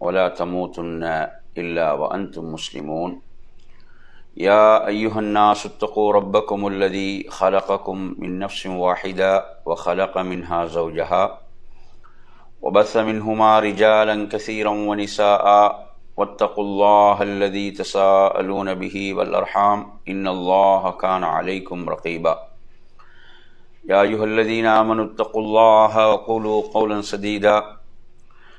ولا تموتن إلا وأنتم مسلمون. يا أيها الناس اتقوا ربكم الذي خلقكم من نفس واحدة وخلق منها زوجها وبث منهما رجالا كثيرا ونساء واتقوا الله الذي تساءلون به والأرحام إن الله كان عليكم رقيبا. يا أيها الذين آمنوا اتقوا الله وقولوا قولا سديدا.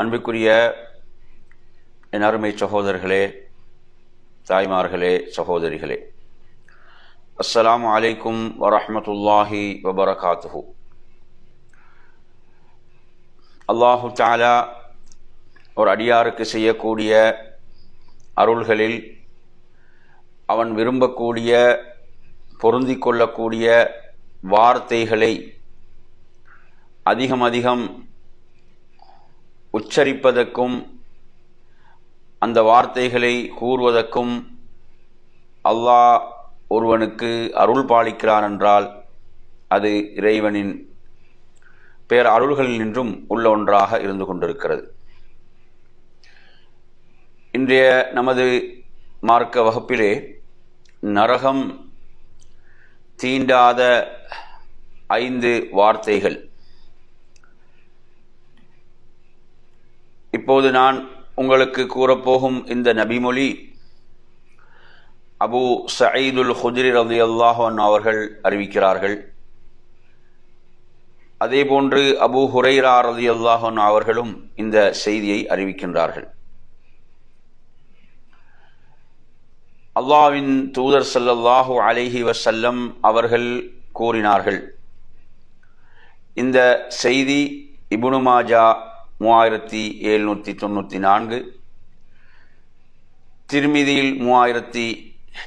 அன்புக்குரிய என் அருமை சகோதரர்களே தாய்மார்களே சகோதரிகளே. அஸ்ஸலாமு அலைக்கும் வரஹமத்துல்லாஹி வபரகாத்துஹு. அல்லாஹு தாலா ஒரு அடியாருக்கு செய்யக்கூடிய அருள்களில் அவன் விரும்பக்கூடிய பொருந்தி கொள்ளக்கூடிய வார்த்தைகளை அதிகம் அதிகம் உச்சரிப்பதற்கும் அந்த வார்த்தைகளை கூறுவதற்கும் அல்லாஹ் ஒருவனுக்கு அருள் பாலிக்கிறான் என்றால் அது இறைவனின் பேர் அருள்களில் நின்றும் உள்ள ஒன்றாக இருந்து கொண்டிருக்கிறது. இன்றைய நமது மார்க்க வகுப்பிலே நரகம் தீண்டாத ஐந்து வார்த்தைகள் இப்போது நான் உங்களுக்கு கூறப்போகும் இந்த நபிமொழி அபு சயீதுல் ஹுஜ்ரி ரதி அல்லாஹன் அவர்கள் அறிவிக்கிறார்கள். அதே போன்று அபு ஹுரைரா ரதி அல்லாஹன் அவர்களும் இந்த செய்தியை அறிவிக்கின்றார்கள். அல்லாவின் தூதர் சல்லல்லாஹு அலைஹி வசல்லம் அவர்கள் கூறினார்கள் இந்த செய்தி இபுனுமாஜா மூவாயிரத்தி எழுநூற்றி தொண்ணூற்றி நான்கு. திருமிதியில் மூவாயிரத்தி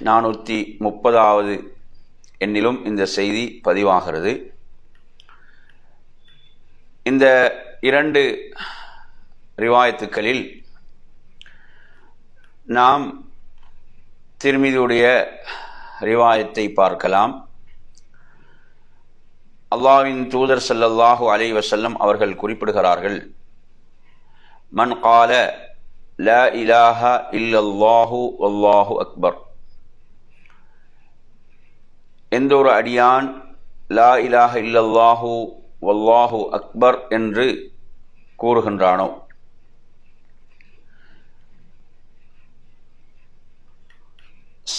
நானூற்றி முப்பதாவது எண்ணிலும் இந்த செய்தி பதிவாகிறது. இந்த இரண்டு ரிவாயத்துக்களில் நாம் திருமிதியுடைய ரிவாயத்தை பார்க்கலாம். அல்லாவின் தூதர் சல்லல்லாஹு அலைவசல்லம் அவர்கள் குறிப்பிடுகிறார்கள். மன் கால ல இலாஹ இல்லல்லாஹு அல்லாஹு அக்பர். எந்த ஒரு அடியான் லா இலாஹ இல்லல்லாஹு வல்லாஹு அக்பர் என்று கூறுகின்றானோ?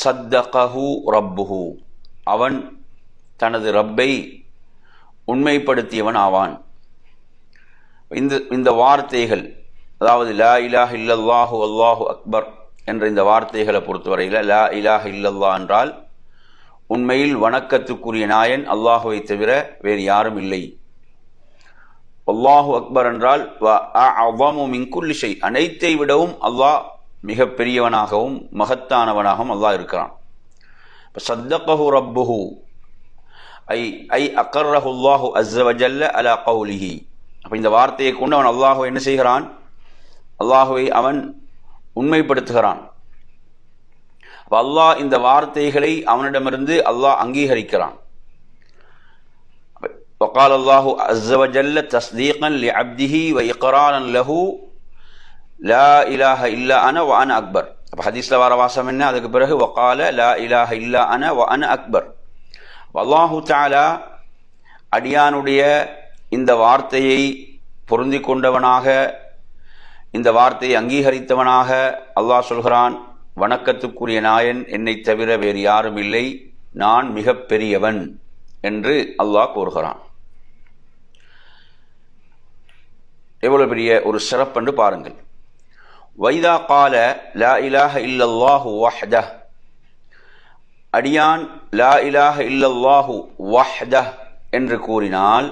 சத்தகஹு ரப்புஹு. அவன் தனது ரப்பை உண்மைப்படுத்தியவன் ஆவான். இந்த இந்த வார்த்தைகள் அதாவது லா இலாஹ் இல்லல்லாஹு அல்லாஹு அக்பர் என்ற இந்த வார்த்தைகளை பொறுத்தவரையில் லா இலாஹ் இல்லல்லா என்றால் உண்மையில் வணக்கத்துக்குரிய நாயன் அல்லாஹுவை தவிர வேறு யாரும் இல்லை. அல்லாஹு அக்பர் என்றால் மின்குல்லிஷை அனைத்தை விடவும் அல்லாஹ் மிக பெரியவனாகவும் மகத்தானவனாகவும் அல்லாஹ் இருக்கிறான். இப்போ சத்தகஹு ரப்புஹு ஐ ஐ அக்கர்ரஹுல்லாஹு அஸ்ஸவஜல்ல அலா கவுலிஹி அப்போ இந்த வார்த்தையை கொண்டு அவன் அல்லாஹுவை என்ன செய்கிறான்? அல்லாஹுவை அவன் உண்மைப்படுத்துகிறான் அப்போ அல்லாஹ் இந்த வார்த்தைகளை அவனிடமிருந்து அல்லாஹ் அங்கீகரிக்கிறான் وقال الله عز وجل تصديقا لعبده وإقرارا له லா இலாஹ இல்லா அன வ அன அக்பர் அப்போ ஹதீஸில் வர வாசம் என்ன அதுக்கு பிறகு வக்கால லா இலாஹ இல்லா அன வ அன அக்பர் அல்லாஹு தாலா அடியானுடைய இந்த வார்த்தையை பொருந்தி கொண்டவனாக இந்த வார்த்தையை அங்கீகரித்தவனாக அல்லாஹ் சொல்கிறான் வணக்கத்துக்குரிய நாயன் என்னை தவிர வேறு யாரும் இல்லை. நான் மிக பெரியவன் என்று அல்லாஹ் கூறுகிறான். எவ்வளவு பெரிய ஒரு சிறப்பென்று பாருங்கள். வைதா கால லா இலாஹ இல்லல்லாஹு வஹ்த அடியான் லா இலாஹ இல்லல்லாஹு வஹ்த என்று கூறினால்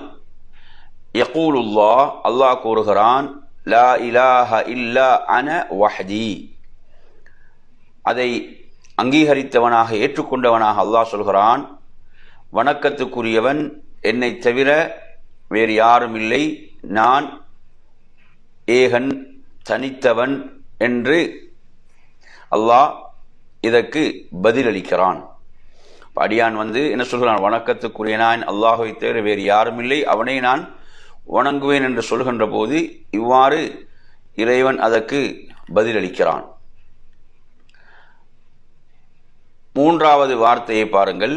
யகூலுல்லா அல்லாஹ் கூறுகிறான் லா இலாஹ இல்லா அன வஹதி. அதை அங்கீகரித்தவனாக ஏற்றுக்கொண்டவனாக அல்லாஹ் சொல்கிறான் வணக்கத்துக்குரியவன் என்னை தவிர வேறு யாரும் இல்லை. நான் ஏகன் தனித்தவன் என்று அல்லாஹ் இதற்கு பதிலளிக்கிறான். அடியான் வந்து என்ன சொல்கிறான்? வணக்கத்துக்குரிய நான் அல்லாஹுவை தவிர வேறு யாரும் இல்லை. அவனை நான் வணங்குவேன் என்று சொல்கின்ற போது இவ்வாறு இறைவன் அதற்கு பதிலளிக்கிறான். மூன்றாவது வார்த்தையை பாருங்கள்.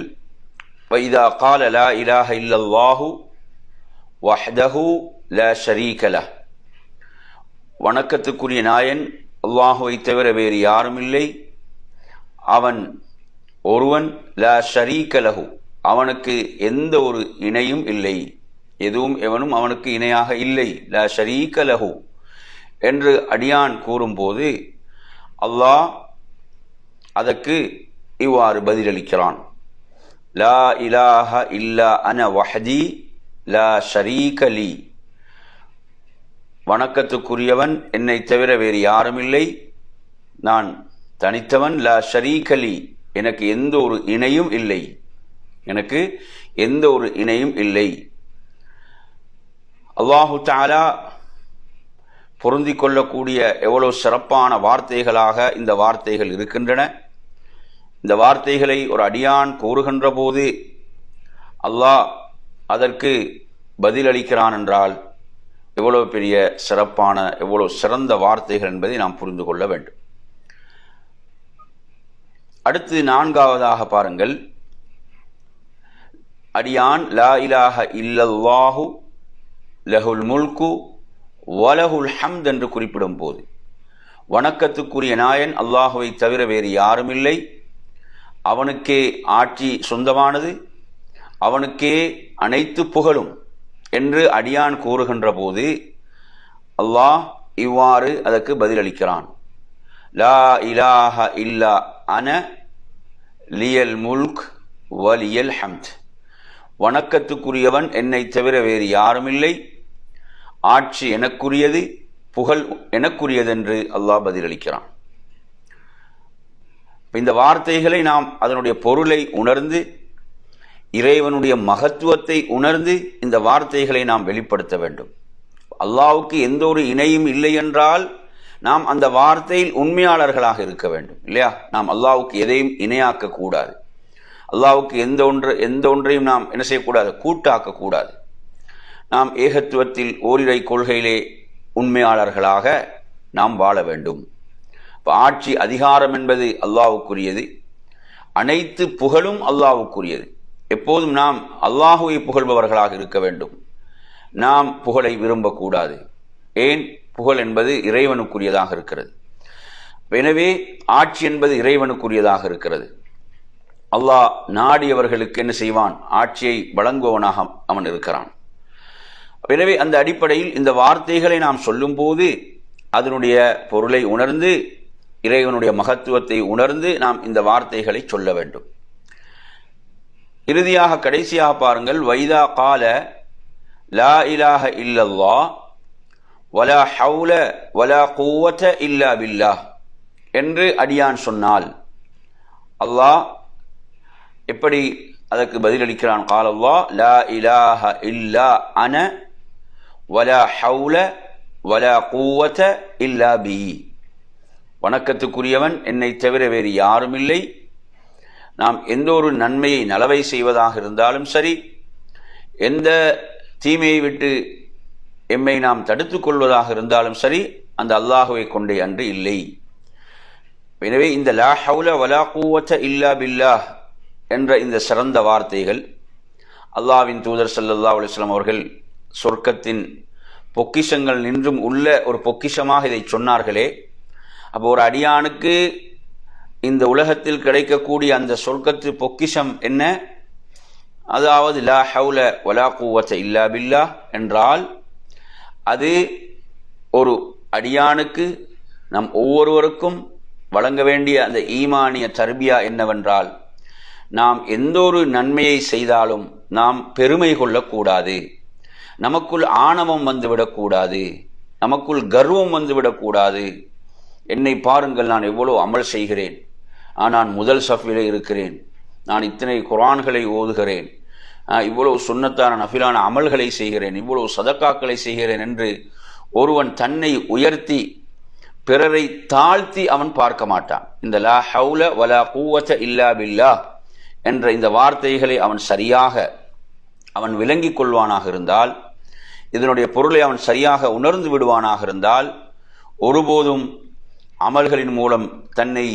வைதா கால லா இலாஹ இல்லல்லாஹு வஹ்தஹு ல ஷரீகல வணக்கத்துக்குரிய நாயன் அல்லாஹுவை தவிர வேறு யாரும் இல்லை. அவன் ஒருவன் ல ஷரீகலஹு அவனுக்கு எந்த ஒரு இணையும் இல்லை. எதுவும் எவனும் அவனுக்கு இணையாக இல்லை. ல ஷரீக லஹு. என்று அடியான் கூறும்போது அல்லாஹ் அதற்கு இவ்வாறு பதிலளிக்கிறான். லா இலாஹ இல்லா அன வஹதி லா ஷரீகலி வணக்கத்துக்குரியவன் என்னை தவிர வேறு யாரும் இல்லை நான் தனித்தவன் லா ஷரீகலி எனக்கு எந்த ஒரு இணையும் இல்லை. எனக்கு எந்த ஒரு இணையும் இல்லை. அல்லாஹு தாலா பொருந்திக் கொள்ளக்கூடிய எவ்வளோ சிறப்பான வார்த்தைகளாக இந்த வார்த்தைகள் இருக்கின்றன. இந்த வார்த்தைகளை ஒரு அடியான் கூறுகின்ற போது அல்லாஹ் அதற்கு பதிலளிக்கிறான் என்றால் எவ்வளோ பெரிய சிறப்பான எவ்வளோ சிறந்த வார்த்தைகள் என்பதை நாம் புரிந்து கொள்ள வேண்டும். அடுத்து நான்காவதாக பாருங்கள். அடியான் லா இலாஹ இல்லல்லாஹு லஹுல் முல்கு வலஹுல் ஹம்த் என்று குறிப்பிடும் போது வணக்கத்துக்குரிய நாயன் அல்லாஹுவை தவிர வேறு யாரும் இல்லை அவனுக்கே ஆட்சி சொந்தமானது. அவனுக்கே அனைத்து புகழும் என்று அடியான் கூறுகின்ற போது அல்லாஹ் இவ்வாறு அதற்கு பதிலளிக்கிறான். லா இலாஹ இல்லா அன லியல் முல்க் வலியல் ஹம்த். வணக்கத்துக்குரியவன் என்னை தவிர வேறு யாரும் இல்லை ஆட்சி எனக்குரியது புகழ் எனக்குரியதென்று அல்லாஹ் பதிலளிக்கிறான். இந்த வார்த்தைகளை நாம் அதனுடைய பொருளை உணர்ந்து இறைவனுடைய மகத்துவத்தை உணர்ந்து இந்த வார்த்தைகளை நாம் வெளிப்படுத்த வேண்டும். அல்லாவுக்கு எந்த ஒரு இணையும் இல்லை என்றால் நாம் அந்த வார்த்தையில் உண்மையாளர்களாக இருக்க வேண்டும் இல்லையா? நாம் அல்லாவுக்கு எதையும் இணையாக்க கூடாது அல்லாவுக்கு எந்த ஒன்று எந்த ஒன்றையும் நாம் என்ன செய்யக்கூடாது? கூட்டாக்க கூடாது நாம் ஏகத்துவத்தில் ஓரிரை கொள்கையிலே உண்மையாளர்களாக நாம் வாழ வேண்டும். இப்போ ஆட்சி அதிகாரம் என்பது அல்லாவுக்குரியது அனைத்து புகழும் அல்லாவுக்குரியது எப்போதும் நாம் அல்லாஹுவை புகழ்பவர்களாக இருக்க வேண்டும். நாம் புகழை விரும்பக்கூடாது. ஏன்? புகழ் என்பது இறைவனுக்குரியதாக இருக்கிறது. எனவே ஆட்சி என்பது இறைவனுக்குரியதாக இருக்கிறது. அல்லாஹ் நாடியவர்களுக்கு என்ன செய்வான்? ஆட்சியை வழங்குவவனாக அவன் இருக்கிறான். எனவே அந்த அடிப்படையில் இந்த வார்த்தைகளை நாம் சொல்லும்போது அதனுடைய பொருளை உணர்ந்து இறைவனுடைய மகத்துவத்தை உணர்ந்து நாம் இந்த வார்த்தைகளை சொல்ல வேண்டும். இறுதியாக கடைசியாக பாருங்கள் வைதா கால லா இலாஹ இல்லல்லா வலா ஹவுல வலா கூவத்த இல்லா பில்லா என்று அடியான் சொன்னால் அல்லாஹ் எப்படி அதற்கு பதிலளிக்கிறான்? காலல்லா லா இலாஹ இல்லா அன வலா ஹவுல வலா கூவத்த இல்லா பி வணக்கத்துக்குரியவன் என்னை தவிர வேறு யாரும் இல்லை நாம் எந்த ஒரு நன்மையை நலவை செய்வதாக இருந்தாலும் சரி எந்த தீமையை விட்டு எம்மை நாம் தடுத்து கொள்வதாக இருந்தாலும் சரி அந்த அல்லாஹுவை கொண்டே அன்று இல்லை. எனவே இந்த லா ஹவுல வலா கூவத்த இல்லா பில்லா என்ற இந்த சிறந்த வார்த்தைகள் அல்லாவின் தூதர் சல்லல்லா அலுவலாம் அவர்கள் சொர்க்கத்தின் பொக்கிஷங்கள் நின்றும் உள்ள ஒரு பொக்கிஷமாக இதை சொன்னார்களே. அப்போ ஒரு அடியானுக்கு இந்த உலகத்தில் கிடைக்கக்கூடிய அந்த சொர்க்கத்து பொக்கிஷம் என்ன? அதாவது லா ஹவுல வலா கூவத்த இல்லா பில்லா என்றால் அது ஒரு அடியானுக்கு நம் ஒவ்வொருவருக்கும் வழங்க வேண்டிய அந்த ஈமானிய தர்பியா என்னவென்றால் நாம் எந்த ஒரு நன்மையை செய்தாலும் நாம் பெருமை கொள்ளக்கூடாது. நமக்குள் ஆணவம் வந்துவிடக்கூடாது. நமக்குள் கர்வம் வந்துவிடக்கூடாது. என்னை பாருங்கள் நான் எவ்வளோ அமல் செய்கிறேன். நான் முதல் சஃபிலே இருக்கிறேன். நான் இத்தனை குரான்களை ஓதுகிறேன். இவ்வளவு சுண்ணத்தான நஃபிலான அமல்களை செய்கிறேன். இவ்வளவு சதக்காக்களை செய்கிறேன் என்று ஒருவன் தன்னை உயர்த்தி பிறரை தாழ்த்தி அவன் பார்க்க மாட்டான். இந்த லா ஹவுல வலா கூவச்ச இல்லா பில்லா என்ற இந்த வார்த்தைகளை அவன் சரியாக அவன் விளங்கிக் கொள்வானாக இருந்தால் இதனுடைய பொருளை அவன் சரியாக உணர்ந்து விடுவானாக இருந்தால் ஒருபோதும் அமல்களின் மூலம் தன்னை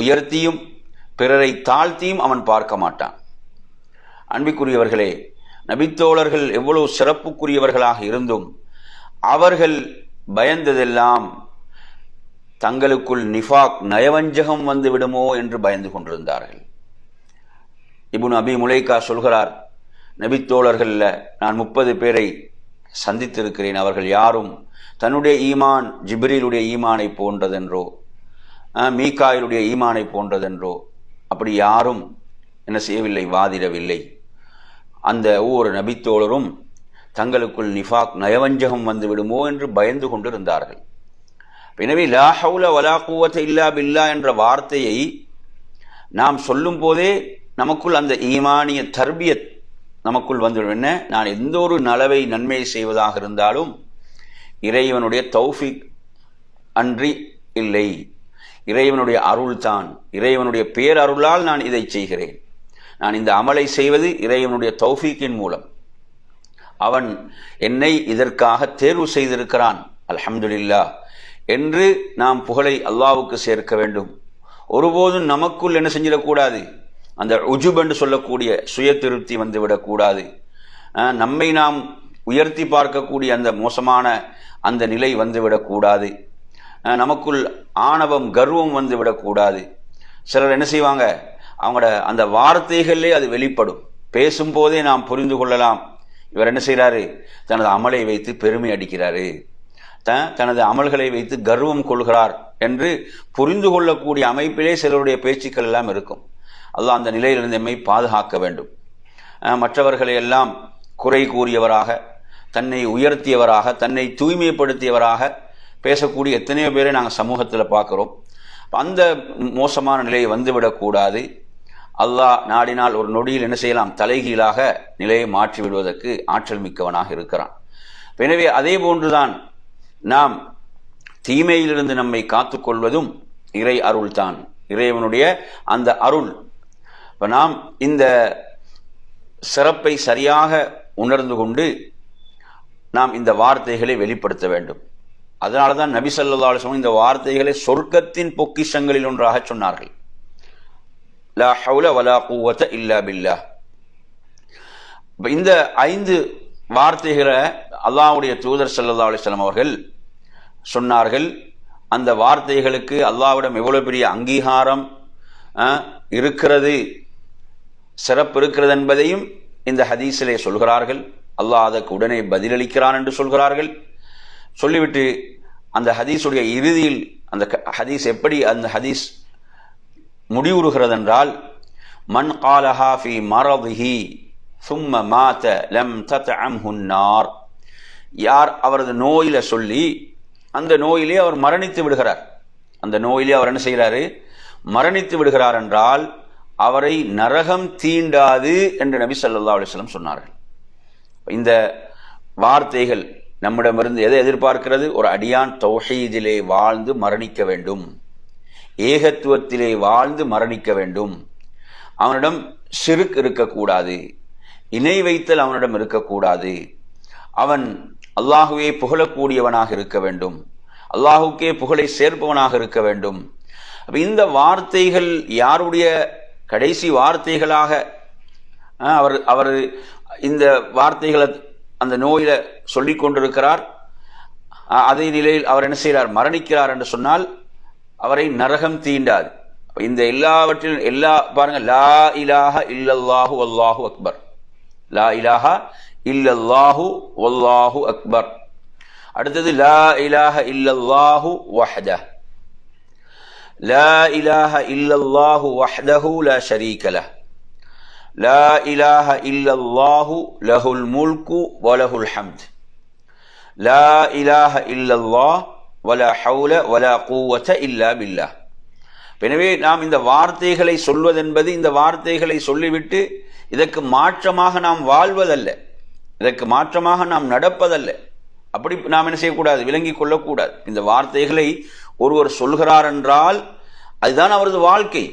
உயர்த்தியும் பிறரை தாழ்த்தியும் அவன் பார்க்க மாட்டான். அன்பிக்குரியவர்களே நபித்தோழர்கள் எவ்வளவு சிறப்புக்குரியவர்களாக இருந்தும் அவர்கள் பயந்ததெல்லாம் தங்களுக்குள் நிஃபாக் நயவஞ்சகம் வந்து விடுமோ என்று பயந்து கொண்டிருந்தார்கள். இபுன் அபி முலைக்கா சொல்கிறார் நபித்தோழர்களில் நான் முப்பது பேரை சந்தித்திருக்கிறேன். அவர்கள் யாரும் தன்னுடைய ஈமான் ஜிப்ரீலுடைய ஈமானை போன்றதென்றோ மீகாயிலுடைய ஈமானை போன்றதென்றோ அப்படி யாரும் என்ன செய்யவில்லை வாதிடவில்லை. அந்த ஒவ்வொரு நபித்தோழரும் தங்களுக்குள் நிஃபாக் நயவஞ்சகம் வந்து விடுமோ என்று பயந்து கொண்டிருந்தார்கள். எனவே லா ஹவுல வலா கூவத்த இல்லா பில்லா என்ற வார்த்தையை நாம் சொல்லும் போதே நமக்குள் அந்த ஈமானிய தர்பியத் நமக்குள் வந்துவிடும். என்ன? நான் எந்த ஒரு நலவை நன்மை செய்வதாக இருந்தாலும் இறைவனுடைய தௌஃபிக் அன்றி இல்லை. இறைவனுடைய அருள் தான். இறைவனுடைய பேரருளால் நான் இதை செய்கிறேன். நான் இந்த அமலை செய்வது இறைவனுடைய தௌஃபீக்கின் மூலம். அவன் என்னை இதற்காக தேர்வு செய்திருக்கிறான். அல்ஹம்துலில்லா. என்று நாம் புகழை அல்லாவுக்கு சேர்க்க வேண்டும். ஒருபோதும் நமக்குள் என்ன செஞ்சிடக்கூடாது? அந்த உஜுப் என்று சொல்லக்கூடிய சுய திருப்தி வந்துவிடக்கூடாது நம்மை நாம் உயர்த்தி பார்க்கக்கூடிய அந்த மோசமான அந்த நிலை வந்துவிடக்கூடாது நமக்குள் ஆணவம் கர்வம் வந்து விடக்கூடாது சிலர் என்ன செய்வாங்க? அவங்களோட அந்த வார்த்தைகளிலே அது வெளிப்படும். பேசும்போதே நாம் புரிந்து கொள்ளலாம். இவர் என்ன செய்கிறாரு தனது அமலை வைத்து பெருமை அடிக்கிறாரு. த தனது அமல்களை வைத்து கர்வம் கொள்கிறார் என்று புரிந்து கொள்ளக்கூடிய அமைப்பிலே சிலருடைய பேச்சுக்கள் எல்லாம் இருக்கும். அல்லாஹ் அந்த நிலையிலிருந்து எம்மை பாதுகாக்க வேண்டும். மற்றவர்களை எல்லாம் குறை கூறியவராக தன்னை உயர்த்தியவராக தன்னை தூய்மைப்படுத்தியவராக பேசக்கூடிய எத்தனையோ பேரை நாங்கள் சமூகத்தில் பார்க்குறோம். அந்த மோசமான நிலையை வந்துவிடக்கூடாது அல்லாஹ் நாடினால் ஒரு நொடியில் என்ன செய்யலாம்? தலைகீழாக நிலையை மாற்றி விடுவதற்கு ஆற்றல் மிக்கவனாக இருக்கிறான். எனவே அதே போன்றுதான் நாம் தீமையிலிருந்து நம்மை காத்துக்கொள்வதும் இறை அருள்தான். இறைவனுடைய அந்த அருள் இப்போ நாம் இந்த சிறப்பை சரியாக உணர்ந்து கொண்டு நாம் இந்த வார்த்தைகளை வெளிப்படுத்த வேண்டும். அதனால தான் நபி சல்லா அலுவலம் இந்த வார்த்தைகளை சொர்க்கத்தின் பொக்கிஷங்களில் ஒன்றாக சொன்னார்கள். லா ஹவுல வலா கூவத்த இல்லா பில்லா. இந்த ஐந்து வார்த்தைகளை அல்லாவுடைய தூதர் சல்லா அலிஸ்லாம் அவர்கள் சொன்னார்கள். அந்த வார்த்தைகளுக்கு அல்லாவிடம் எவ்வளோ பெரிய அங்கீகாரம் இருக்கிறது சிறப்பு இருக்கிறது என்பதையும் இந்த ஹதீஸிலே சொல்கிறார்கள். அல்லாஹ் அதற்கு உடனே பதிலளிக்கிறான் என்று சொல்கிறார்கள். சொல்லிவிட்டு அந்த ஹதீஸுடைய இறுதியில் அந்த ஹதீஸ் எப்படி அந்த ஹதீஸ் முடிவுறுகிறது என்றால் மன் காலஹா ஃபி சும்ம மாத லம் தத் ஹுன்னார் யார் அவரது நோயில சொல்லி அந்த நோயிலே அவர் மரணித்து விடுகிறார். அந்த நோயிலே அவர் என்ன செய்கிறாரு? மரணித்து விடுகிறார் என்றால் அவரை நரகம் தீண்டாது என்று நபி சல்லா அலிஸ்லம் சொன்னார்கள். இந்த வார்த்தைகள் நம்மிடமிருந்து எதை எதிர்பார்க்கிறது? ஒரு அடியான் தொகையிலே வாழ்ந்து மரணிக்க வேண்டும். ஏகத்துவத்திலே வாழ்ந்து மரணிக்க வேண்டும். அவனிடம் சிறுக் இருக்கக்கூடாது. இணை வைத்தல் அவனிடம் இருக்கக்கூடாது. அவன் அல்லாஹுவே புகழக்கூடியவனாக இருக்க வேண்டும். அல்லாஹுக்கே புகழை சேர்ப்பவனாக இருக்க வேண்டும். இந்த வார்த்தைகள் யாருடைய கடைசி வார்த்தைகளாக அவர் அவர் இந்த வார்த்தைகளை அந்த நோயில சொல்லிக் கொண்டிருக்கிறார். அதே நிலையில் அவர் என்ன செய்கிறார்? மரணிக்கிறார் என்று சொன்னால் அவரை நரகம் தீண்டாது. இந்த எல்லாவற்றிலும் எல்லா பாருங்க லா இலாஹ இல்லல்லாஹு அல்லாஹு அக்பர். லா இலாஹ இல்லல்லாஹு வல்லாஹு அக்பர். அடுத்தது லா இலாஹ இல்லல்லாஹு வஹ்தஹ். لا إله إلا الله وحده لا شريك له. لا إله إلا الله له الملك وله الحمد. لا إله إلا الله ولا حول ولا قوة إلا بالله. எனவே நாம் இந்த வார்த்தைகளை சொல்வதென்பது இந்த வார்த்தைகளை சொல்லிவிட்டு இதற்கு மாற்றமாக நாம் வாழ்வதல்ல. இதற்கு மாற்றமாக நாம் நடப்பதல்ல. அப்படி நாம் என்ன செய்யக்கூடாது? விளங்கிக் கொள்ளக்கூடாது. இந்த வார்த்தைகளை ஒருவர் சொல்கிறார் என்றால் அதுதான் அவரது வாழ்க்கை.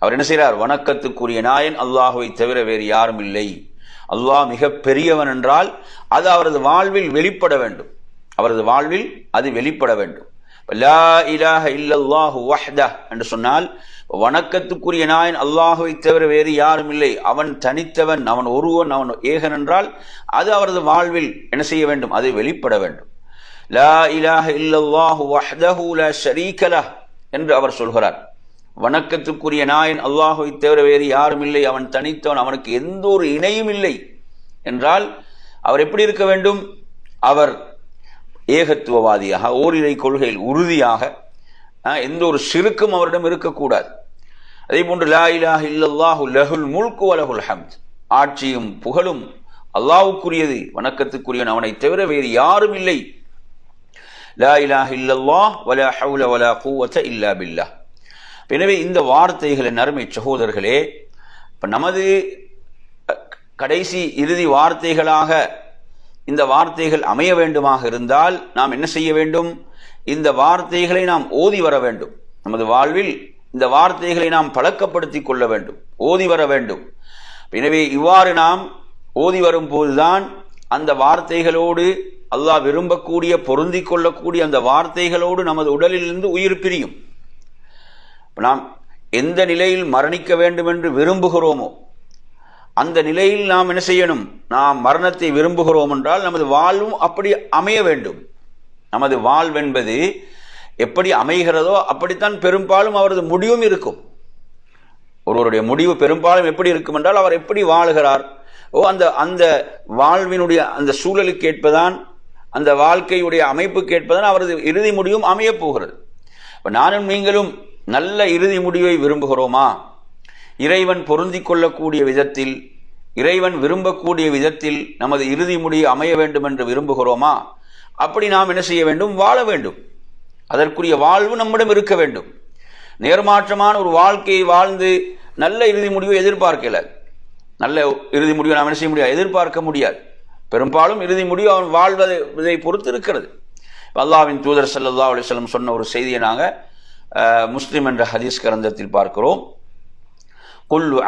அவர் என்ன செய்கிறார்? வணக்கத்துக்குரிய நாயன் அல்லாஹுவை தவிர வேறு யாரும் இல்லை. அல்லாஹ் மிக பெரியவன் என்றால் அது அவரது வாழ்வில் வெளிப்பட வேண்டும். அவரது வாழ்வில் அது வெளிப்பட வேண்டும். லா இலாஹ இல்லல்லாஹு வஹ்தஹ் என்று சொன்னால் வணக்கத்துக்குரிய நாயன் அல்லாஹுவை தவிர வேறு யாரும் இல்லை. அவன் தனித்தவன் அவன் ஒருவன் அவன் ஏகன் என்றால் அது அவரது வாழ்வில் என்ன செய்ய வேண்டும்? அது வெளிப்பட வேண்டும். லா இலாஹ இல்லல்லாஹு வஹ்தஹு லா ஷரீக என்று அவர் சொல்கிறார். வணக்கத்துக்குரிய நாயன் அல்லாஹுவை தவிர வேறு யாரும் இல்லை. அவன் தனித்தவன் அவனுக்கு எந்த ஒரு இணையும் இல்லை. என்றால் அவர் எப்படி இருக்க வேண்டும்? அவர் ஏகத்துவவாதியாக ஓரிரை கொள்கையில் உறுதியாக எந்த ஒரு சிறுக்கும் அவரிடம் இருக்கக்கூடாது. அதே போன்று லா இலாஹ இல்லல்லாஹு லஹுல் முல்கு அலகுல் ஹம்த். ஆட்சியும் புகழும் அல்லாவுக்குரியது வணக்கத்துக்குரியவன் அவனை தவிர வேறு யாரும் இல்லை. லா இலாஹ இல்லல்லா வலா ஹவுல வலா கூவத்த இல்லா பில்லா எனவே இந்த வார்த்தைகளின் அருமை சகோதரர்களே இப்போ நமது கடைசி இறுதி வார்த்தைகளாக இந்த வார்த்தைகள் அமைய வேண்டுமாக இருந்தால் நாம் என்ன செய்ய வேண்டும்? இந்த வார்த்தைகளை நாம் ஓதி வர வேண்டும். நமது வாழ்வில் இந்த வார்த்தைகளை நாம் பழக்கப்படுத்திக் கொள்ள வேண்டும். ஓதி வர வேண்டும். எனவே இவ்வாறு நாம் ஓதி வரும் போதுதான் அந்த வார்த்தைகளோடு அல்லாஹ் விரும்பக்கூடிய பொருந்தி கொள்ளக்கூடிய அந்த வார்த்தைகளோடு நமது உடலிலிருந்து உயிர் பிரியும். நாம் எந்த நிலையில் மரணிக்க வேண்டும் என்று விரும்புகிறோமோ அந்த நிலையில் நாம் என்ன செய்யணும்? நாம் மரணத்தை விரும்புகிறோம் என்றால் நமது வாழ்வும் அப்படி அமைய வேண்டும். நமது வாழ்வென்பது எப்படி அமைகிறதோ அப்படித்தான் பெரும்பாலும் அவரது முடிவும் இருக்கும். ஒருவருடைய முடிவு பெரும்பாலும் எப்படி இருக்கும் என்றால் அவர் எப்படி வாழுகிறார்? ஓ அந்த அந்த வாழ்வினுடைய அந்த சூழலுக்கு ஏற்பதான் அந்த வாழ்க்கையுடைய அமைப்பு கேட்பதன் அவரது இறுதி முடிவும் அமையப் போகிறது. இப்போ நானும் நீங்களும் நல்ல இறுதி முடிவை விரும்புகிறோமா? இறைவன் பொருந்தி கொள்ளக்கூடிய விதத்தில் இறைவன் விரும்பக்கூடிய விதத்தில் நமது இறுதி முடிவு அமைய வேண்டும் என்று விரும்புகிறோமா? அப்படி நாம் என்ன செய்ய வேண்டும்? வாழ வேண்டும். அதற்குரிய வாழ்வு நம்மிடம் இருக்க வேண்டும். நேர்மாற்றமான ஒரு வாழ்க்கையை வாழ்ந்து நல்ல இறுதி முடிவை எதிர்பார்க்கல. நல்ல இறுதி முடிவை நாம் என்ன செய்ய முடியாது? எதிர்பார்க்க முடியாது. பெரும்பாலும் இறுதி முடிவு அவன் வாழ்வதை இதை பொறுத்து இருக்கிறது. அல்லாவின் தூதர் சல்லா அலைஹி சொன்ன ஒரு செய்தியை நாங்கள் முஸ்லீம் என்ற ஹதீஸ் கிரந்தத்தில் பார்க்கிறோம். குல்லு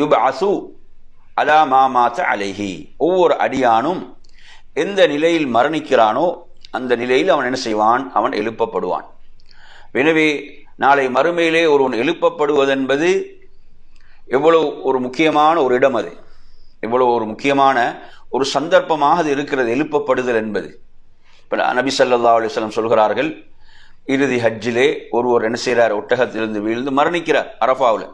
யுப் அசு அலா மாமாத்த அலைஹி. ஒவ்வொரு அடியானும் எந்த நிலையில் மரணிக்கிறானோ அந்த நிலையில் அவன் என்ன செய்வான்? அவன் எழுப்பப்படுவான். எனவே நாளை மறுமையிலே ஒருவன் எழுப்பப்படுவதென்பது எவ்வளவு ஒரு முக்கியமான ஒரு இடம் அது. இவ்வளவு ஒரு முக்கியமான ஒரு சந்தர்ப்பமாக அது இருக்கிறது எழுப்பப்படுதல் என்பது. இப்போ நபி சல்லா அலைஹி சொல்கிறார்கள் இறுதி ஹஜ்ஜிலே ஒருவர் என்ன செய்கிறார்? ஒட்டகத்திலிருந்து வீழ்ந்து மரணிக்கிறார் அரஃபாவில்.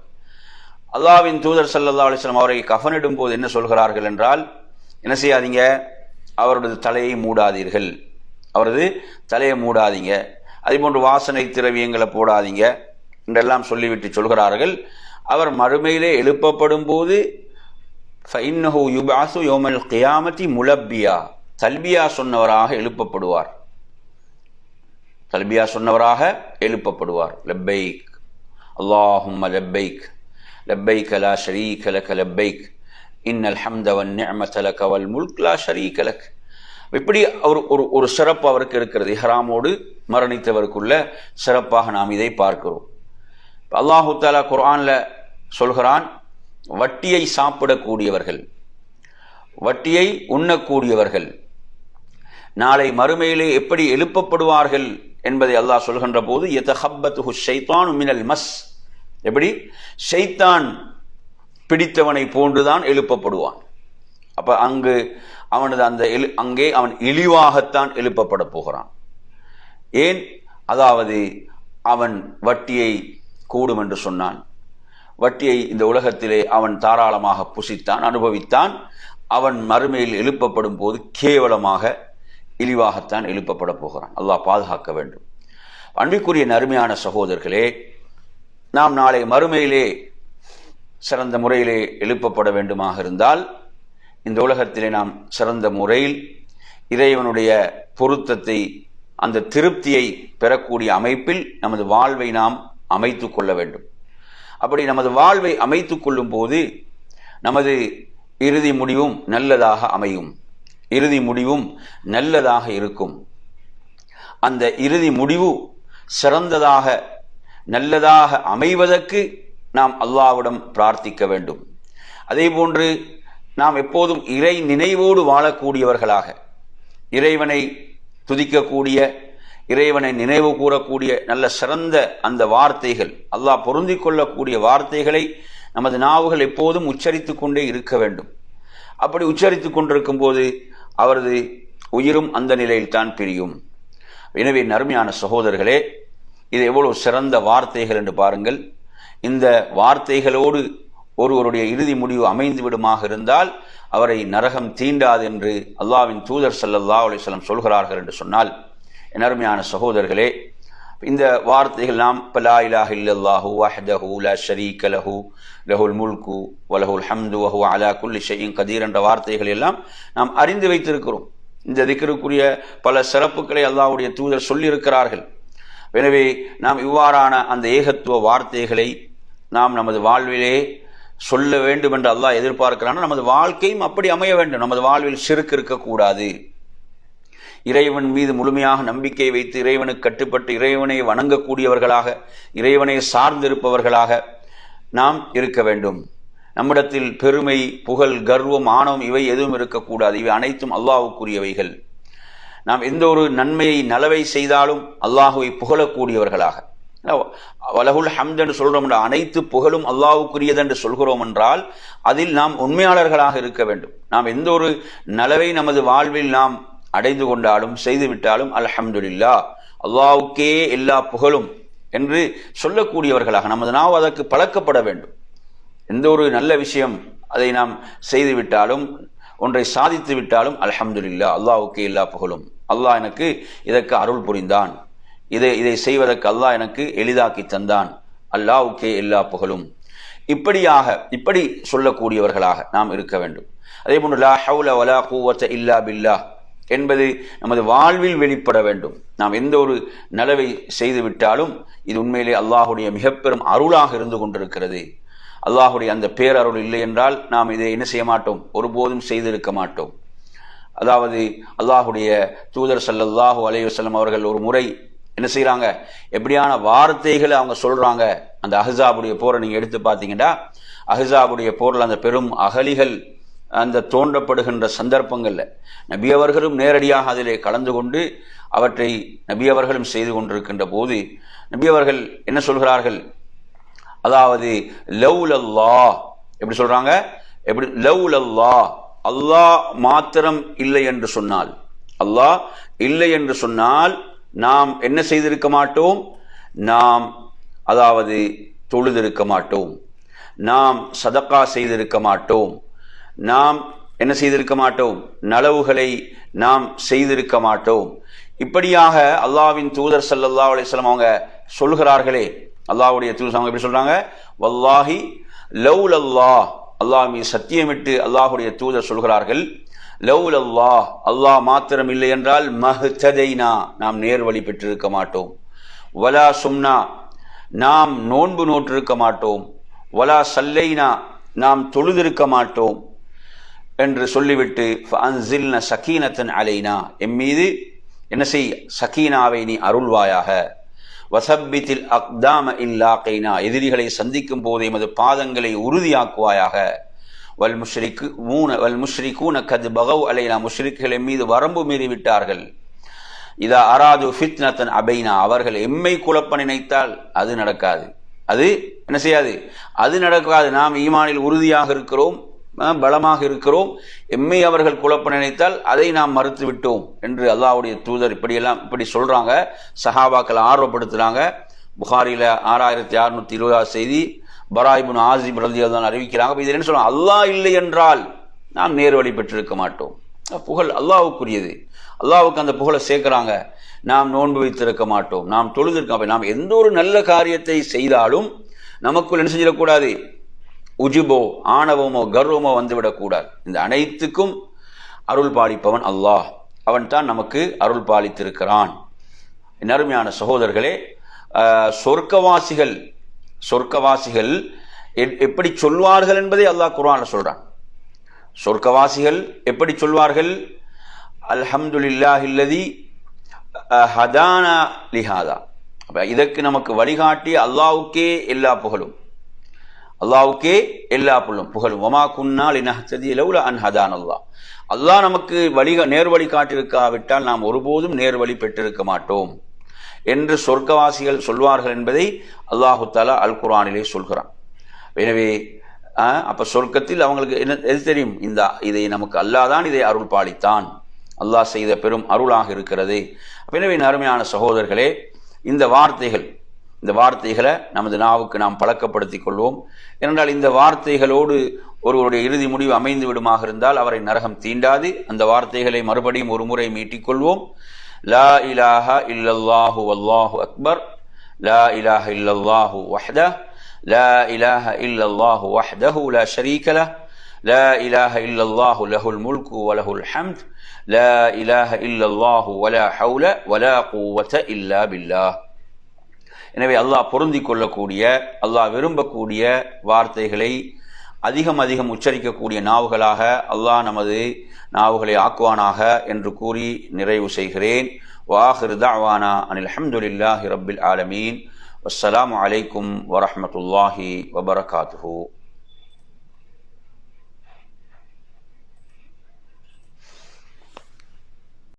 அல்லாவின் தூதர் சல்லல்லா அலிஸ்லாம் அவரை கஃனிடும் போது என்ன சொல்கிறார்கள் என்றால் என்ன செய்யாதீங்க அவரது தலையை மூடாதீர்கள். அவரது தலையை மூடாதீங்க. அதே போன்று வாசனை திரவியங்களை போடாதீங்க என்றெல்லாம் சொல்லிவிட்டு சொல்கிறார்கள். அவர் மறுமையிலே எழுப்பப்படும் போது ஃபைன்னஹு யுபாசு யோமல் கியாமத்தி முலப்பியா தல்பியா சொன்னவராக எழுப்பப்படுவார். தல்பியா சொன்னவராக எழுப்பப்படுவார். லெப்பைக் அல்லாஹும் லெப்பைக் லெப்பைக் லா ஷரீ லக லெப்பைக் இன்னல் ஹம்தவன் வன் கவல் லக ஷரீ முல்க் லா லக். இப்படி ஒரு ஒரு ஒரு சிறப்பு அவருக்கு இருக்கிறது. இஹ்ராமோடு மரணித்தவருக்குள்ள சிறப்பாக நாம் இதை பார்க்கிறோம். அல்லாஹு தாலா குர்ஆனில் சொல்கிறான் வட்டியை சாப்பிடக்கூடியவர்கள் வட்டியை உண்ணக்கூடியவர்கள் நாளை மறுமையிலே எப்படி எழுப்பப்படுவார்கள் என்பதை அல்லாஹ் சொல்கின்ற போது எத்தஹப்பத்து ஷைத்தான் மினல் மஸ். எப்படி? ஷைத்தான் பிடித்தவனை போன்றுதான் எழுப்பப்படுவான். அப்ப அங்கு அவனது அந்த எழு அங்கே அவன் இழிவாகத்தான் எழுப்பப்பட போகிறான். ஏன்? அதாவது அவன் வட்டியை கூடும் என்று சொன்னான். வட்டியை இந்த உலகத்திலே அவன் தாராளமாக புசித்தான் அனுபவித்தான். அவன் மறுமையில் எழுப்பப்படும் போது கேவலமாக இழிவாகத்தான் எழுப்பப்பட போகிறான். அல்லாஹ் பாதுகாக்க வேண்டும். அன்பிற்குரிய நறுமையான சகோதரர்களே நாம் நாளை மறுமையிலே சிறந்த முறையிலே எழுப்பப்பட வேண்டுமாக இருந்தால் இந்த உலகத்திலே நாம் சிறந்த முறையில் இறைவனுடைய பொருத்தத்தை அந்த திருப்தியை பெறக்கூடிய அமைப்பில் நமது வாழ்வை நாம் அமைத்து கொள்ள வேண்டும். அப்படி நமது வாழ்வை அமைத்து கொள்ளும் போது நமது இறுதி முடிவும் நல்லதாக அமையும். இறுதி முடிவும் நல்லதாக இருக்கும். அந்த இறுதி முடிவு சிறந்ததாக நல்லதாக அமைவதற்கு நாம் அல்லாவிடம் பிரார்த்திக்க வேண்டும். அதே போன்று நாம் எப்போதும் இறை நினைவோடு வாழக்கூடியவர்களாக இறைவனை துதிக்கக்கூடிய இறைவனை நினைவு கூறக்கூடிய நல்ல சிறந்த அந்த வார்த்தைகள் அல்லாஹ் பொருந்தி கொள்ளக்கூடிய வார்த்தைகளை நமது நாவுகள் எப்போதும் உச்சரித்து கொண்டே இருக்க வேண்டும். அப்படி உச்சரித்து கொண்டிருக்கும் போது அவரது உயிரும் அந்த நிலையில்தான் பிரியும். எனவே நறுமையான சகோதரர்களே இது எவ்வளவு சிறந்த வார்த்தைகள் என்று பாருங்கள். இந்த வார்த்தைகளோடு ஒருவருடைய இறுதி முடிவு அமைந்து விடுமாக இருந்தால் அவரை நரகம் தீண்டாது என்று அல்லாவின் தூதர் சல்லல்லா அலிஸ்லம் சொல்கிறார்கள் என்று சொன்னால் எனர்மையான சகோதரர்களே இந்த வார்த்தைகள் நாம் பலா இலாஹ் இல்லல்லாஹு வஹ்தஹு லா ஷரீக லஹு லஹுல் முல்கு வலஹுல் ஹம்து வஹு அலா குல்லி ஷையின் கதீர் என்ற வார்த்தைகள் எல்லாம் நாம் அறிந்து வைத்திருக்கிறோம். இந்த திக்கருக்குரிய பல சிறப்புகளை அல்லாவுடைய தூதர் சொல்லியிருக்கிறார்கள். எனவே நாம் இவ்வாறான அந்த ஏகத்துவ வார்த்தைகளை நாம் நமது வாழ்விலே சொல்ல வேண்டும் என்று அல்லாஹ் எதிர்பார்க்கிறான் நமது வாழ்க்கையும் அப்படி அமைய வேண்டும். நமது வாழ்வில் சிறுக்கு இருக்கக்கூடாது. இறைவன் மீது முழுமையாக நம்பிக்கை வைத்து இறைவனுக்கு கட்டுப்பட்டு இறைவனை வணங்கக்கூடியவர்களாக இறைவனை சார்ந்திருப்பவர்களாக நாம் இருக்க வேண்டும். நம்மிடத்தில் பெருமை புகழ் கர்வம் ஆணவம் இவை எதுவும் இருக்கக்கூடாது. இவை அனைத்தும் அல்லாஹுக்குரியவைகள். நாம் எந்த ஒரு நன்மையை நலவை செய்தாலும் அல்லாஹுவை புகழக்கூடியவர்களாக. வலகுல் ஹம்த் என்று சொல்கிறோம் என்ற அனைத்து புகழும் அல்லாவுக்குரியது என்று சொல்கிறோம் என்றால் அதில் நாம் உண்மையாளர்களாக இருக்க வேண்டும். நாம் எந்த ஒரு நலவை நமது வாழ்வில் நாம் அடைந்து கொண்டாலும் செய்துவிட்டாலும் அல்ஹம்துலில்லா அல்லாவுக்கே எல்லா புகழும் என்று சொல்லக்கூடியவர்களாக நமது நாவ் அதற்கு பழக்கப்பட வேண்டும். எந்த ஒரு நல்ல விஷயம் அதை நாம் செய்துவிட்டாலும் ஒன்றை சாதித்து விட்டாலும் அல்ஹம்துலில்லா அல்லாவுக்கு எல்லா புகழும். அல்லாஹ் எனக்கு இதற்கு அருள் புரிந்தான். இதை இதை செய்வதற்கு அல்லாஹ் எனக்கு எளிதாக்கி தந்தான். அல்லாவுக்கே எல்லா புகழும். இப்படியாக இப்படி சொல்லக்கூடியவர்களாக நாம் இருக்க வேண்டும். அதே போன்று லா ஹவுல வலா கூவத்த இல்லா பில்லா என்பது நமது வாழ்வில் வெளிப்பட வேண்டும். நாம் எந்த ஒரு நலவை செய்துவிட்டாலும் இது உண்மையிலே அல்லாஹுடைய மிகப்பெரும் அருளாக இருந்து கொண்டிருக்கிறது. அல்லாஹுடைய அந்த பேரருள் இல்லை என்றால் நாம் இதை என்ன செய்ய மாட்டோம்? ஒருபோதும் செய்திருக்க மாட்டோம். அதாவது அல்லாஹுடைய தூதர் சல்லல்லாஹு அலைவசல்லம் அவர்கள் ஒரு முறை என்ன செய்கிறாங்க எப்படியான வார்த்தைகளை அவங்க சொல்றாங்க? அந்த அஹ்சாபுடைய போரை நீங்கள் எடுத்து பார்த்தீங்கன்னா அஹ்சாபுடைய போரில் அந்த பெரும் அகலிகள் அந்த தோன்றப்படுகின்ற சந்தர்ப்பங்களில் நபி அவர்களும் நேரடியாக அதிலே கலந்து கொண்டு அவற்றை நபி அவர்களும் செய்து கொண்டிருக்கின்ற போது நபி அவர்கள் என்ன சொல்கிறார்கள்? அதாவது லவ் அல்லா எப்படி சொல்றாங்க? எப்படி? லவ் அல்லா அல்லாஹ் மாத்திரம் இல்லை என்று சொன்னால். அல்லாஹ் இல்லை என்று சொன்னால் நாம் என்ன செய்திருக்க மாட்டோம்? நாம் அதாவது தொழுதிருக்க மாட்டோம். நாம் சதக்கா செய்திருக்க மாட்டோம். நாம் என்ன செய்திருக்க மாட்டோம்? நலவுகளை நாம் செய்திருக்க மாட்டோம். இப்படியாக அல்லாவின் தூதர் சல்லா அலிஸ்லாம் அவங்க சொல்கிறார்களே அல்லாவுடைய தூதர் அவங்க எப்படி சொல்றாங்க? வல்லாஹி லவ் அல்லாஹ் அல்லாஹ் மீது சத்தியமிட்டு அல்லாஹுடைய தூதர் சொல்கிறார்கள். லவுல் அல்லாஹ் அல்லாஹ் மாத்திரம் இல்லை என்றால் மஹ்ததைனா நாம் நேர்வழி பெற்றிருக்க மாட்டோம். வலா சும்னா நாம் நோன்பு நோற்றிருக்க மாட்டோம். வலா சல்லைனா நாம் தொழுதிருக்க மாட்டோம். என்று சொல்லிவிட்டு அன்சில்ன சக்கீனத்தன் அலைனா. எம் மீது என்ன செய் சக்கீனாவை நீ அருள்வாயாக. வசப்பித்தில் அக்தாம இல்லாக்கைனா எதிரிகளை சந்திக்கும் போது எமது பாதங்களை உறுதியாக்குவாயாக. வல் முஷ்ரிக்கு மூன வல் முஷ்ரிகூன கது பகவ் அலைனா. முஷ்ரிக்குகள் மீது வரம்பு மீறி விட்டார்கள் இதா அராது ஃபித்னத்தன் அபைனா. அவர்கள் எம்மை குழப்ப நினைத்தால் அது நடக்காது. அது என்ன செய்யாது? அது நடக்காது. நாம் ஈமானில் உறுதியாக இருக்கிறோம். பலமாக இருக்கிறோம். எம்மை அவர்கள் குழப்ப நினைத்தால் அதை நாம் மறுத்து விட்டோம் என்று அல்லாவுடைய தூதர் இப்படியெல்லாம் இப்படி சொல்றாங்க. சஹாபாக்கள் ஆர்வப்படுத்துறாங்க. புகாரில ஆறாயிரத்தி அறுநூத்தி இருபதாவது செய்தி பராயிபுன் ஆசிப் ரதி தான் அறிவிக்கிறாங்க. இதில் இது என்ன சொல்லலாம் அல்லாஹ் இல்லை என்றால் நாம் நேர்வழி பெற்றிருக்க மாட்டோம். புகழ் அல்லாவுக்குரியது அல்லாவுக்கு அந்த புகழை சேர்க்கிறாங்க. நாம் நோன்பு வைத்திருக்க மாட்டோம். நாம் தொழுதிருக்க நாம் எந்த ஒரு நல்ல காரியத்தை செய்தாலும் நமக்குள் என்ன செஞ்சிடக்கூடாது? உஜுபோ ஆணவமோ கர்வமோ வந்துவிடக்கூடாது இந்த அனைத்துக்கும் அருள் பாலிப்பவன் அல்லாஹ். அவன் தான் நமக்கு அருள் பாலித்திருக்கிறான். என் சகோதரர்களே சொர்க்கவாசிகள் சொர்க்கவாசிகள் எப்படி சொல்வார்கள் என்பதை அல்லாஹ் குரான் சொல்றான். சொர்க்கவாசிகள் எப்படி சொல்வார்கள்? அல்ஹம்துலில்லாஹில்லதி ஹதானா லிஹாதா. இதற்கு நமக்கு வழிகாட்டி அல்லாவுக்கே எல்லா புகழும். அல்லாஹ்வுக்கே எல்லா புள்ளும் புகழும். ஒமா குன்னால் லினஹ்ததி லவுல அன் ஹதான் அல்லாஹ் அல்லாஹ் நமக்கு வழி நேர்வழி காட்டியிருக்காவிட்டால் நாம் ஒருபோதும் நேர்வழி பெற்றிருக்க மாட்டோம் என்று சொர்க்கவாசிகள் சொல்வார்கள் என்பதை அல்லாஹு தாலா அல் குரானிலே சொல்கிறான். எனவே அப்போ சொர்க்கத்தில் அவங்களுக்கு என்ன எது தெரியும்? இந்த இதை நமக்கு அல்லாஹ் தான் இதை அருள் பாலித்தான். அல்லாஹ் செய்த பெரும் அருளாக இருக்கிறது. எனவே அருமையான சகோதரர்களே இந்த வார்த்தைகள் இந்த வார்த்தைகளை நமது நாவுக்கு நாம் பழக்கப்படுத்திக் கொள்வோம் ஏனென்றால் இந்த வார்த்தைகளோடு ஒருவருடைய இறுதி முடிவு அமைந்து விடுமாக இருந்தால் அவரை நரகம் தீண்டாது அந்த வார்த்தைகளை மறுபடியும் ஒரு முறை மீட்டிக் கொள்வோம் லா இலாஹா இல்லல்லாஹு வல்லாஹு அக்பர் லா இலாஹ இல்லல்லாஹு வஹ்தஹ் லா இலாஹ இல்லல்லாஹு வஹ்தஹு லா ஷரீக லஹ் لا إله إلا الله له الملك وله الحمد لا إله إلا الله ولا حول ولا قوة إلا بالله எனவே அல்லாஹ் பொருந்தி கொள்ளக்கூடிய அல்லாஹ் விரும்பக்கூடிய வார்த்தைகளை அதிகம் அதிகம் உச்சரிக்கக்கூடிய நாவுகளாக அல்லாஹ் நமது நாவுகளை ஆக்குவானாக என்று கூறி நிறைவு செய்கிறேன். வாஹிர் தஅவானா அனில் அஹமதுல்லாஹி ரபில் ஆலமீன். வஸ்ஸலாமு அலைக்கும் வரமத்துல்லாஹி வபரகாத்துஹு.